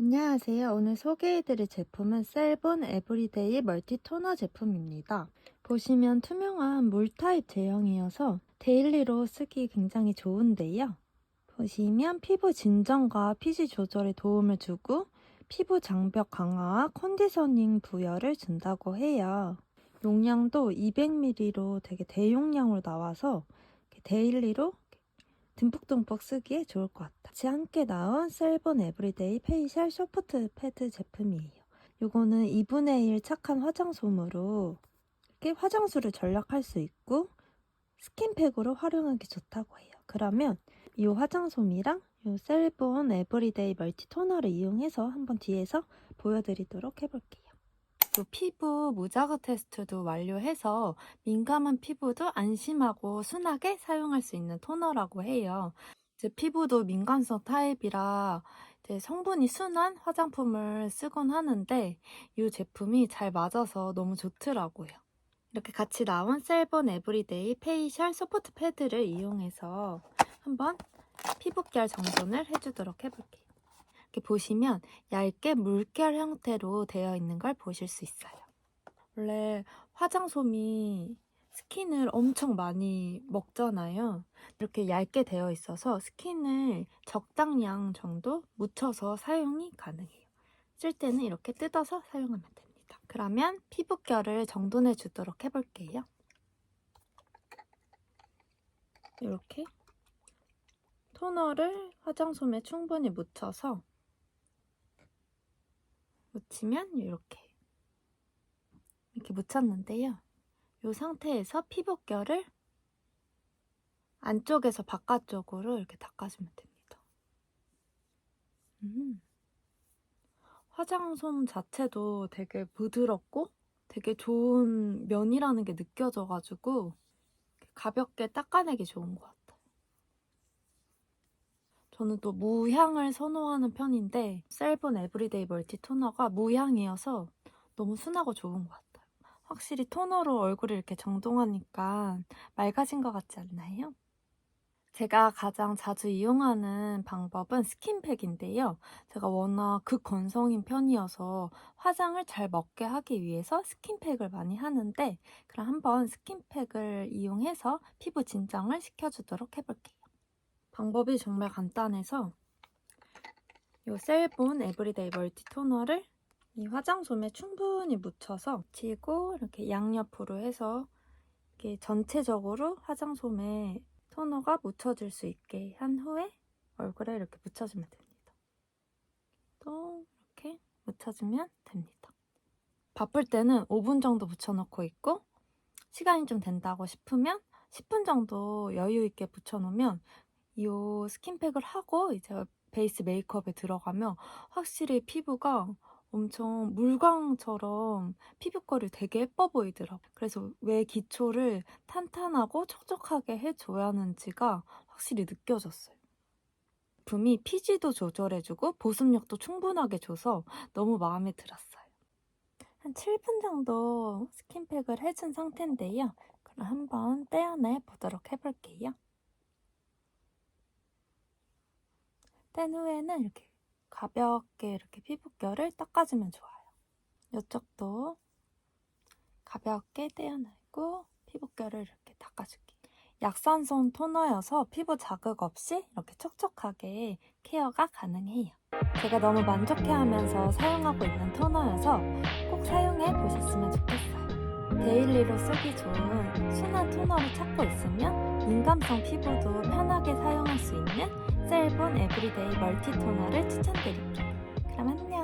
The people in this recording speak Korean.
안녕하세요. 오늘 소개해드릴 제품은 셀본 에브리데이 멀티 토너 제품입니다. 보시면 투명한 물 타입 제형이어서 데일리로 쓰기 굉장히 좋은데요. 보시면 피부 진정과 피지 조절에 도움을 주고 피부 장벽 강화와 컨디셔닝 부여를 준다고 해요. 용량도 200ml로 되게 대용량으로 나와서 데일리로 듬뿍듬뿍 쓰기에 좋을 것 같아요. 같이 함께 나온 셀본 에브리데이 페이셜 소프트 패드 제품이에요. 요거는 2분의 1 착한 화장솜으로 이렇게 화장수를 절약할 수 있고 스킨팩으로 활용하기 좋다고 해요. 그러면 이 화장솜이랑 이 셀본 에브리데이 멀티 토너를 이용해서 한번 뒤에서 보여드리도록 해볼게요. 또 피부 무자극 테스트도 완료해서 민감한 피부도 안심하고 순하게 사용할 수 있는 토너라고 해요. 이제 피부도 민감성 타입이라 이제 성분이 순한 화장품을 쓰곤 하는데 이 제품이 잘 맞아서 너무 좋더라고요. 이렇게 같이 나온 셀본 에브리데이 페이셜 소프트 패드를 이용해서 한번 피부결 정돈을 해주도록 해볼게요. 이렇게 보시면 얇게 물결 형태로 되어 있는 걸 보실 수 있어요. 원래 화장솜이 스킨을 엄청 많이 먹잖아요. 이렇게 얇게 되어 있어서 스킨을 적당량 정도 묻혀서 사용이 가능해요. 쓸 때는 이렇게 뜯어서 사용하면 됩니다. 그러면 피부결을 정돈해 주도록 해볼게요. 이렇게 토너를 화장솜에 충분히 묻혀서 묻히면 이렇게 이렇게 묻혔는데요. 이 상태에서 피부결을 안쪽에서 바깥쪽으로 이렇게 닦아주면 됩니다. 음. 화장솜 자체도 되게 부드럽고 되게 좋은 면이라는 게 느껴져가지고 가볍게 닦아내기 좋은 것 같아요. 저는 또 무향을 선호하는 편인데 셀본 에브리데이 멀티 토너가 무향이어서 너무 순하고 좋은 것 같아요. 확실히 토너로 얼굴을 이렇게 정돈하니까 맑아진 것 같지 않나요? 제가 가장 자주 이용하는 방법은 스킨팩인데요. 제가 워낙 극건성인 편이어서 화장을 잘 먹게 하기 위해서 스킨팩을 많이 하는데 그럼 한번 스킨팩을 이용해서 피부 진정을 시켜주도록 해볼게요. 방법이 정말 간단해서 이 셀본 에브리데이 멀티 토너를 이 화장솜에 충분히 묻혀서 치고 이렇게 양옆으로 해서 이렇게 전체적으로 화장솜에 토너가 묻혀질 수 있게 한 후에 얼굴에 이렇게 묻혀주면 됩니다. 또 이렇게 묻혀주면 됩니다. 바쁠 때는 5분 정도 묻혀놓고 있고 시간이 좀 된다고 싶으면 10분 정도 여유 있게 붙여놓으면 이 스킨팩을 하고 이제 베이스 메이크업에 들어가면 확실히 피부가 엄청 물광처럼 피부결이 되게 예뻐 보이더라고요. 그래서 왜 기초를 탄탄하고 촉촉하게 해줘야 하는지가 확실히 느껴졌어요. 제품이 피지도 조절해주고 보습력도 충분하게 줘서 너무 마음에 들었어요. 한 7분 정도 스킨팩을 해준 상태인데요. 그럼 한번 떼어내 보도록 해볼게요. 뗀 후에는 이렇게 가볍게 이렇게 피부결을 닦아주면 좋아요. 이쪽도 가볍게 떼어내고 피부결을 이렇게 닦아줄게. 약산성 토너여서 피부 자극 없이 이렇게 촉촉하게 케어가 가능해요. 제가 너무 만족해하면서 사용하고 있는 토너여서 꼭 사용해 보셨으면 좋겠어요. 데일리로 쓰기 좋은 순한 토너를 찾고 있으면 민감성 피부도 편하게 사용할 수 있는 셀본 에브리데이 멀티 토너를 추천드릴게요. 그럼 안녕!